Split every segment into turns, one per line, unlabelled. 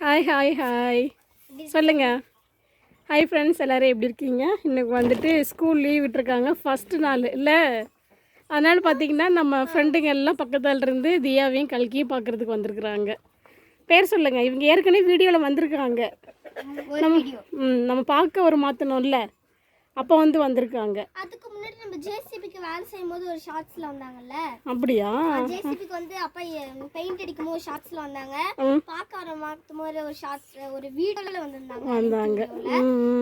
Hi hi hi சொல்லுங்க. Hi friends எல்லோரும் எப்படி இருக்கீங்க? இன்னைக்கு வந்துட்டு ஸ்கூல் லீவ் விட்டுருக்காங்க. ஃபஸ்ட்டு நாள். இல்லை. அதனால் பார்த்தீங்கன்னா நம்ம ஃப்ரெண்டுங்க எல்லாம் பக்கத்தில் இருந்து தியாவையும் கல்கியும் பார்க்குறதுக்கு வந்திருக்குறாங்க. பேர் சொல்லுங்கள் இவங்க ஏற்கனவே வீடியோவில் வந்திருக்காங்க. நம்ம ம் நம்ம பார்க்க ஒரு மாற்றணும்ல அப்போ வந்து வந்திருக்காங்க.
அதுக்கு முன்னாடி நம்ம ஜேசிபிக்கு வேலை செய்யும் போது ஒரு ஷார்ட்ஸ்ல வந்தாங்கல்ல?
அப்படியா?
ஜேசிபிக்கு வந்து அப்பா பெயிண்ட் அடிக்கும் போது ஷார்ட்ஸ்ல வந்தாங்க. வர மாத்தும் போது ஒரு ஷார்ட்ஸ் ஒரு வீடியோல வந்திருந்தாங்க.
வந்தாங்க.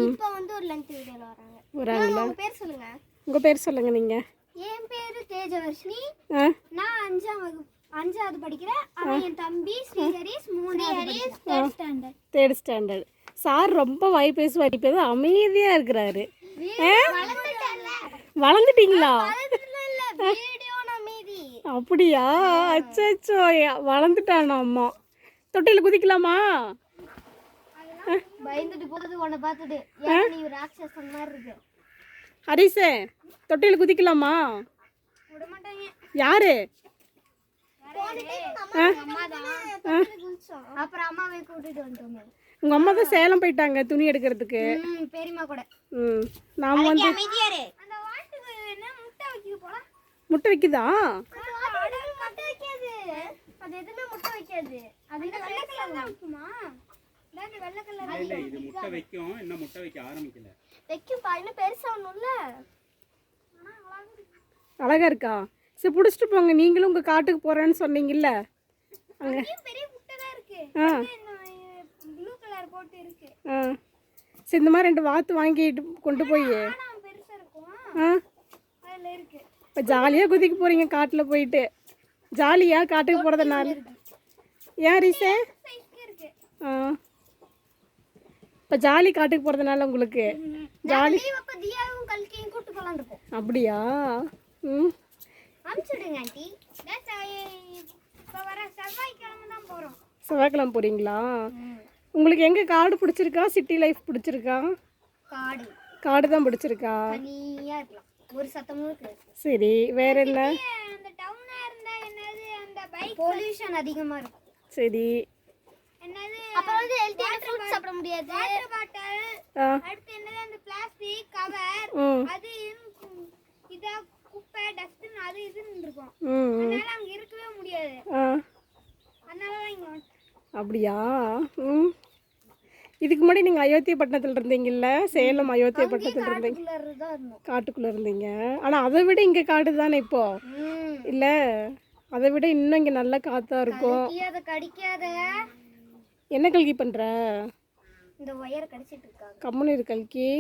இப்போ வந்து ஒரு லென்த் வீடியோல வராங்க.
வராங்களா
உங்க பேர் சொல்லுங்க.
உங்கள் பேர் சொல்லுங்கள் நீங்கள்
என் பேரு தேஜவர்ஷினி. நான் அஞ்சாம் வகுப்பு அஞ்சாவது படிக்கிறேன். அவன் என் தம்பி ஸ்ரீஹரிஸ் மூணாவது third standard
third standard sir ரொம்ப வாய் பேசுவார். இப்போ அமைதியாக இருக்கிறாரு. வளர்ந்துட்டீங்களா? அப்படியா? அச்சோ வளர்ந்துட்டானா அம்மா? தொட்டியில் குதிக்கலாமா?
பயந்துட்டு போகுது உன்னை பார்த்துட்டு. நீ ஒரு ராட்சசன் மாதிரி இருக்கு?
ஹரிசே தொட்டியில் குதிக்கலாமா? யாரு?
அப்புறம் அம்மாவை கூட்டிட்டு வந்துட்டோமே.
உங்கள் அம்மா தான் சேலம் போயிட்டாங்க துணி எடுக்கிறதுக்கு.
ம் பெரியம்மா கூட.
ம் நாம் வந்து
அமைதியாரு அந்த வாட்டுக்கு என்ன முட்டை
வைக்குதா
முட்டை வைக்காது? அது எதுவுமே முட்டை வைக்காது. அது வெள்ளை கலர் தான் வைக்குமா இல்லாட்டி வெள்ளை கலர்
இல்ல இது முட்டை வைக்கும். இன்னும் முட்டை வைக்க ஆரம்பிக்கல.
வைக்கும்பா இன்னும் பெருசா ஒண்ணும்ல
அழகா இருக்கா? சரி பிடிச்சிட்டு போங்க. நீங்களும் உங்கள் காட்டுக்கு போகிறேன்னு சொன்னீங்கல்ல. அங்கே. ஆ. ஆ. சரி இந்த மாதிரி ரெண்டு வாத்து வாங்கிட்டு கொண்டு போய். ஆ. இப்போ ஜாலியாக குதிக்க போகிறீங்க காட்டில் போயிட்டு. ஜாலியா காட்டுக்கு போகிறதுனால ஏன் ரீசே? ஆ. இப்போ ஜாலி காட்டுக்கு போகிறதுனால உங்களுக்கு. ஜாலி அப்படியா? ம்.
அனுப்பிச்சுடுங்க ஆண்டி. இப்போ வர செவ்வாய்க்கிழமை தான் போறோம்.
செவ்வாய்க்கிழமை போகிறீங்களா உங்களுக்கு எங்கே காடு பிடிச்சிருக்கா? சிட்டி லைஃப் பிடிச்சிருக்கா?
காடு
காடு தான் பிடிச்சிருக்கா?
தனியா இருக்கலாம். ஒரு சத்தமும்
சரி வேற என்ன?
அந்த டவுனா இருந்தா என்னது? அந்த பைக் பொல்யூஷன் அதிகமா இருக்கும்.
சரி.
என்னது? அப்புறம் வந்து ஹெல்த்தியான ஃப்ரூட்ஸ் சாப்பிட முடியாது. வாட்டர் பாட்டில் அடுத்து என்னது? அந்த பிளாஸ்டிக் கவர் அது. இதா குப்பை டஸ்ட்பின் அது இதுன்னு இருக்கும். அதனால அங்க இருக்கவே முடியாது. அதனால தான் இங்க.
அப்படியா? ம். இதுக்கு முன்னாடி நீங்கள் அயோத்தியப்பட்டினத்தில் இருந்தீங்கல்ல? சேலம் அயோத்தியப்பட்டினத்தில் இருந்தீங்க.
காட்டுக்குள்ள
இருந்தீங்க. ஆனால் அதை விட இங்கே காடு தானே இப்போ இல்லை அதை விட இன்னும் இங்கே நல்ல காற்றா இருக்கும். என்ன கல்கி பண்ணுற
இந்த ஒயர் கடிச்சிட்டு இருக்காங்க.
கம்முன்னு இரு கல்கி.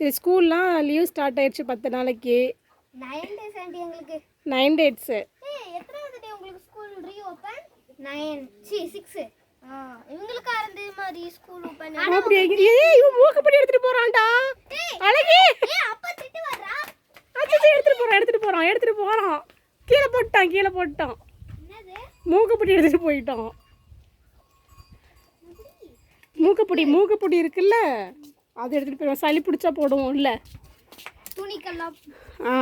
சரி ஸ்கூல்லாம் லீவ் ஸ்டார்ட் ஆயிடுச்சு பத்து நாளைக்கு.
நைன் டேஸ் ஆண்டி எங்களுக்கு.
நைன் டேட்ஸு
எத்தனாவது டே உங்களுக்கு ஸ்கூல் ரீ ஓபன் நைன் சி சிக்ஸ் இவங்களுக்கு ஆரம்பி மாதிரி ஸ்கூல் ஓபன்
அப்படியா ஏய் இவன் மூக்கப்படி எடுத்துட்டு போறான்டா. அழகி.
அப்பா திட்டு வர்றா?
அச்சோ எடுத்துட்டு போறான் எடுத்துட்டு போறான் எடுத்துட்டு போறான். கீழே போட்டான் கீழே போட்டான். மூக்கப்பொடி எடுத்துட்டு போயிட்டான். மூக்கப்பொடி மூக்கப்பொடி இருக்குல்ல. அது எடுத்துட்டு போயிடுவோம் சளி பிடிச்சா போடுவோம் இல்லை
துணிக்கெல்லாம்.
ஆ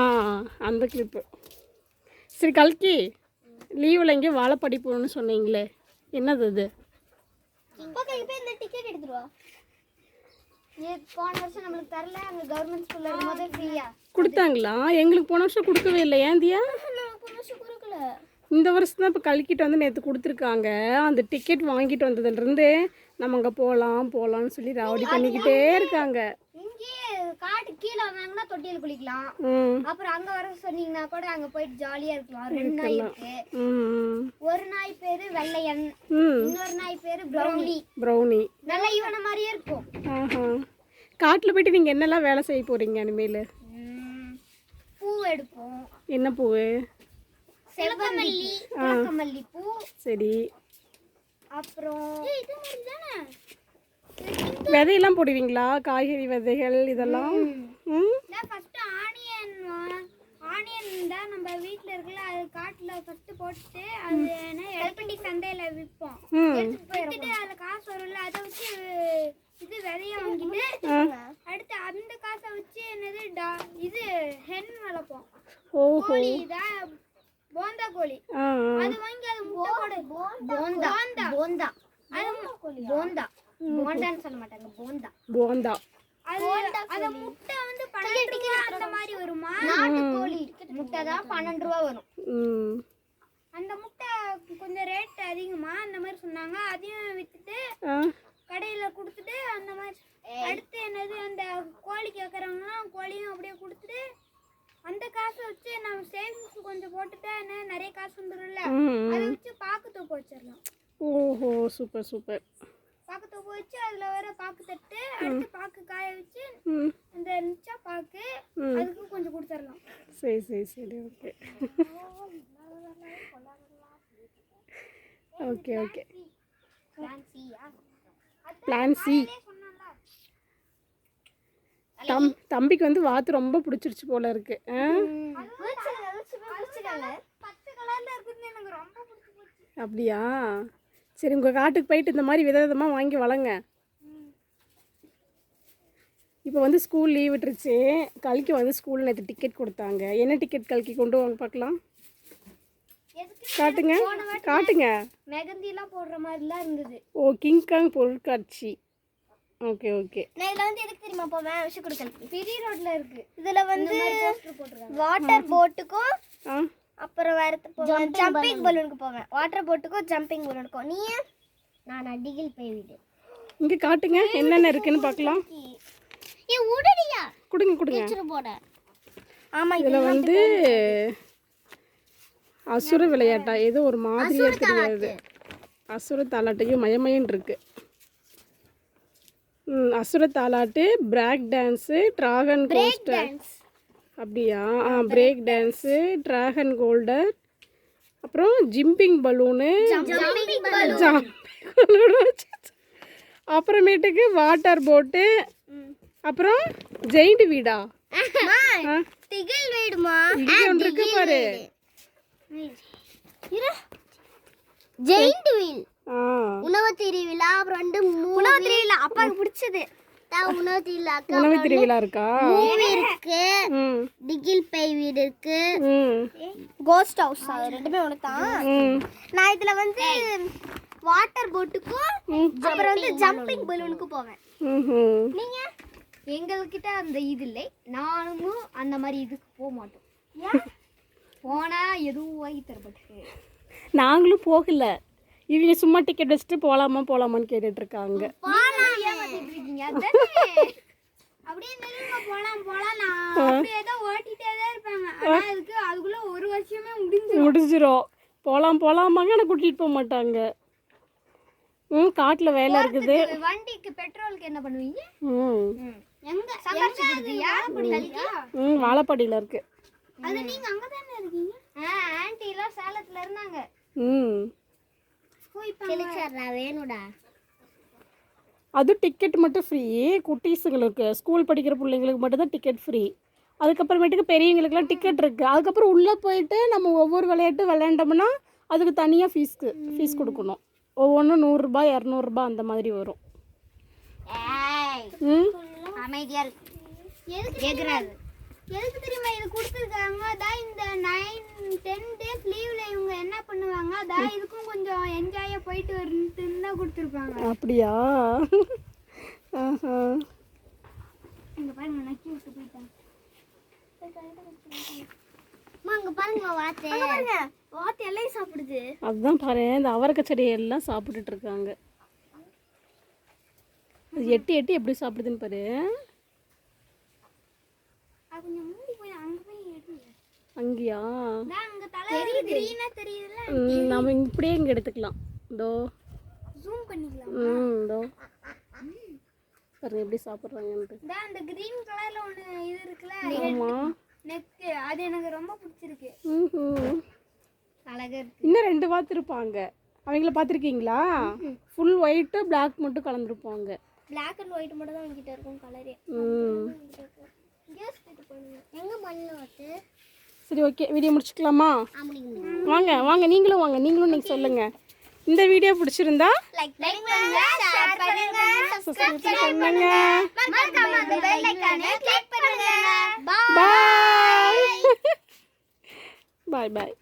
அந்த கிளிப்பு சரி கல்கி லீவில் எங்கேயும் வாழைப்படி போகணும்னு சொன்னீங்களே. என்னது அது?
இந்த டிக்கெட் எடுத்துருவா ஏ போன வருஷம் நம்மளுக்கு தரல அங்க கவர்மெண்ட் ஸ்கூல்ல இருக்கும்போது ஃப்ரீயா
கொடுத்தாங்களா? எங்களுக்கு போன வருஷம் கொடுக்கவே இல்லை
போன வருஷம் கொடுக்கல.
இந்த வருஷம் தான் இப்போ கல்கிட்டு வந்து நேற்று கொடுத்துருக்காங்க. அந்த டிக்கெட் வாங்கிட்டு வந்ததுலேருந்து நம்ம அங்கே போகலாம் போகலாம்னு சொல்லி ராவடி பண்ணிக்கிட்டே இருக்காங்க.
காட்டு கீழே வந்தாங்கன்னா தொட்டியில் குளிக்கலாம்.
ம்.
அப்புறம் அங்க வர சொன்னீங்கன்னா கூட அங்க போயிட்டு ஜாலியா இருக்கலாம். ரெண்டு நாய் இருக்கு.
ம்
ஒரு நாய் பேரு வெள்ளையன்.
ம்.
இன்னொரு நாய் பேரு ப்ரௌனி.
ப்ரௌனி.
நல்ல இவன மாதிரியே இருக்கும்.
ஆஹா. காட்டில் போயிட்டு நீங்கள் என்னெல்லாம் வேலை செய்ய போகிறீங்க இனிமேல்?
பூ எடுப்போம்.
என்ன பூவு
செவ்வமல்லி. பூ.
சரி.
அப்புறம் இது மாதிரி தானே?
விதையெல்லாம் போடுவீங்களா? காய்கறி விதைகள் இதெல்லாம்?
ஃபர்ஸ்ட் ஆனியன் ஆனியன் தான் நம்ம வீட்ல இருக்குல்ல அது காட்டுல ஃபர்ஸ்ட் போட்டு அது என்ன எலப்பண்டி சந்தையில விற்போம்
ம்.
வித்துட்டு அதுல காசு வரும்ல அதை வச்சு இது விதைய வாங்கிட்டு அடுத்து அந்த காசை வச்சு என்னது டா- இது ஹென் வளர்ப்போம். கோழி தான் போந்தா கோழி. அது வாங்கி அது முட்டை போடு. போந்தா போந்தா அது போந்தா போண்டான்னு சொல்ல மாட்டாங்க போந்தா
போந்தா
அது அந்த முட்டை வந்து பன்னெண்டு ரூபா அந்த மாதிரி வருமா? நாட்டுக்கோழி. முட்டை தான் பன்னெண்டு ரூபா வரும்.
ம்.
அந்த முட்டை கொஞ்சம் ரேட் அதிகமா அந்த மாதிரி சொன்னாங்க. அதையும் வித்துட்டு கடையில கொடுத்துட்டு அந்த மாதிரி அடுத்து என்னது அந்த கோழி கேட்குறாங்கன்னா கோழியும் அப்படியே கொடுத்துட்டு அந்த காசை வச்சு நம்ம சேவிங்ஸ் கொஞ்சம் போட்டுட்டா என்ன நிறைய காசு வந்துடும்ல அதை வச்சு பாக்கு தூக்கு வச்சிடலாம்.
ஓஹோ சூப்பர் சூப்பர்
பாக்கு தூக்கு வச்சு அதுல வர பாக்கு தட்டு அடுத்து பாக்கு காய வச்சு
ம்.
அந்த நிச்சா பாக்கு. அதுக்கு கொஞ்சம் கொடுத்துடலாம்.
சரி சரி சரி okay. Okay okay. Plan C தம் தம்பிக்கு வந்து வாத்து ரொம்ப பிடிச்சிருச்சு போல இருக்கு. அப்படியா? சரி உங்கள் காட்டுக்கு போயிட்டு இந்த மாதிரி விதவிதமாக வாங்கி வளங்க இப்போ வந்து ஸ்கூல் லீவ் விட்டுருச்சு. கல்கி வந்து ஸ்கூலில் நேற்று டிக்கெட் கொடுத்தாங்க. என்ன டிக்கெட் கல்கி? கொண்டு வாங்க பார்க்கலாம். காட்டுங்க. காட்டுங்க.
மெகந்தி எல்லாம் போடுற மாதிரிலாம் இருந்தது.
ஓ கிங்காங் பொருட்காட்சி. Okay okay.
நான் இதுல வந்து எதுக்கு தெரியுமா? போவேன் விஷயம் கொடுக்கல பெரிய ரோட்ல இருக்கு. இதுல வந்து வாட்டர் போட்டுக்கும்
ஆ.
அப்புறம் வேற போவேன்? ஜம்பிங் பலூனுக்கு போவேன். வாட்டர் போட்டுக்கும் ஜம்பிங் பலூனுக்கும் நீ? நான் அடிகள் போய் விடு
இங்கே காட்டுங்க என்னென்ன இருக்குன்னு பார்க்கலாம்.
ஏ உடடியா
கொடுங்க கொடுங்க.
போட ஆமா
இதில் வந்து அசுர விளையாட்டா? ஏதோ ஒரு மாதிரியா தெரியாது அசுர தாலாட்டையும் மயமயன் இருக்கு. அசுர தாலாட்டு பிரேக் டான்ஸு ட்ராகன் கோஸ்டர் அப்படியா? ஆ பிரேக் டான்ஸு ட்ராகன் கோல்டர் அப்புறம் ஜிம்பிங் பலூனு அப்புறமேட்டுக்கு வாட்டர் போட்டு அப்புறம் ஜெயிண்ட் வீடா?
திகில் வீடுமா?
இங்கே ஒன்று இருக்கு பாரு.
ஜெயிண்ட் வீல் உணவு திருவிழா அப்புறம் வந்து உணவு திருவிழா அப்பாவுக்கு பிடிச்சது. உணவு திருவிழா
இருக்கா?
மூவி இருக்கு. டிகில் பை வீடு இருக்கு.
ம்.
கோஸ்ட் ஹவுஸ் ரெண்டுமே ஒன்று தான்
ம்.
நான் இதுல வந்து வாட்டர் போட்டுக்கும் அப்புறம் வந்து ஜம்பிங் பலூனுக்கு போவேன். நீங்க? எங்ககிட்ட அந்த இது இல்லை. நானும் அந்த மாதிரி இதுக்கு போக மாட்டோம். போனா எதுவும் வாங்கி தரப்பட்டு
நாங்களும் போகல. இவங்க சும்மா டிக்கெட் வச்சுட்டு போகலாமா போகலாமான்னு கேட்டுட்டு இருக்காங்க?
அப்படியே நில்லுங்க போலாம் போலாம். நான் அப்படியே தான் ஓட்டிட்டே தான் இருப்பாங்க ஆனா அதுக்கு அதுக்குள்ள ஒரு வருஷமே முடிஞ்சு
முடிஞ்சிரும். போகலாம் போகலாமாங்க ஆனால் கூட்டிகிட்டு போக மாட்டாங்க. ம் காட்டில் வேலை இருக்குது.
வண்டிக்கு பெட்ரோலுக்கு என்ன பண்ணுவீங்க?
ம்.
எங்க
ம். வாழைப்பாடியில் இருக்கு.
அது நீங்க அங்க தானே இருக்கீங்க? ஆன்ட்டி எல்லாம் சேலத்துல இருந்தாங்க.
ம்.
கிழிச்சறா வேணுடா
அது டிக்கெட் மட்டும் ஃப்ரீ குட்டீஸுங்களுக்கு ஸ்கூல் படிக்கிற பிள்ளைங்களுக்கு மட்டும்தான் டிக்கெட் ஃப்ரீ அதுக்கப்புறமேட்டுக்கு பெரியவங்களுக்குலாம் டிக்கெட் இருக்குது அதுக்கப்புறம் உள்ளே போயிட்டு நம்ம ஒவ்வொரு விளையாட்டு விளையாண்டோம்னா அதுக்கு தனியாக ஃபீஸ்க்கு ஃபீஸ் கொடுக்கணும். ஒவ்வொன்றும் நூறுரூபா இரநூறுபா அந்த மாதிரி வரும். ம்?
அமைதியா இருக்கு எதுக்கு தெரியுமா இது கொடுத்துருக்காங்க? அதான் இந்த நைன் டென் டேஸ் லீவ்ல இவங்க என்ன பண்ணுவாங்க? அதான் இதுக்கும் கொஞ்சம் என்ஜாயா போயிட்டு வரணுன்னு தான் கொடுத்துருப்பாங்க.
அப்படியா.
இங்க பாருங்க நக்கி விட்டு போயிட்டாங்க அங்க பாருங்க வாத்து. அங்க பாருங்க. வாத்து எல்லாம் சாப்பிடுது.
அதுதான் பாரு இந்த அவரக்காய் செடியை எல்லாம் சாப்பிட்டுட்டு இருக்காங்க. அது எட்டி எட்டி எப்படி சாப்பிடுதுன்னு பாரு.
கொஞ்சம் மூடி போய் அங்க போய் எடுங்க.
அங்கேயா?
அதான் அங்க தலை கிரீனா தெரியுதுல
ம், நம்ம இப்படியே இங்கே எடுத்துக்கலாம். இதோ
ஜூம் பண்ணிக்கலாம்?
ம் இதோ பாருங்க எப்படி சாப்பிட்றாங்கன்ட்டு.
இதான் அந்த கிரீன் கலர்ல ஒண்ணு இது இருக்குல்ல
ஆமாம்
நெக்கு அது எனக்கு ரொம்ப பிடிச்சிருக்கு.
ம்
அழகா இருக்கு.
இன்னும் ரெண்டு வாத்து இருப்பாங்க அவங்கள பார்த்துருக்கீங்களா? ஃபுல் ஒயிட்டு பிளாக் மட்டும் கலந்துருப்பாங்க.
பிளாக் அண்ட் ஒயிட் மட்டும் தான் என்கிட்ட இருக்கும் கலரே
ம். சரி ஓகே வீடியோ முடிச்சுக்கலாமா? வாங்க வாங்க நீங்களும் வாங்க நீங்களும் நீங்கள் சொல்லுங்கள் இந்த வீடியோ பிடிச்சிருந்தா
லைக் பண்ணுங்க ஷேர் பண்ணுங்க
சப்ஸ்கிரைப் பண்ணுங்க.
மறக்காம அந்த பெல் ஐகானை கிளிக் பண்ணுங்க.
பாய் பாய் பாய்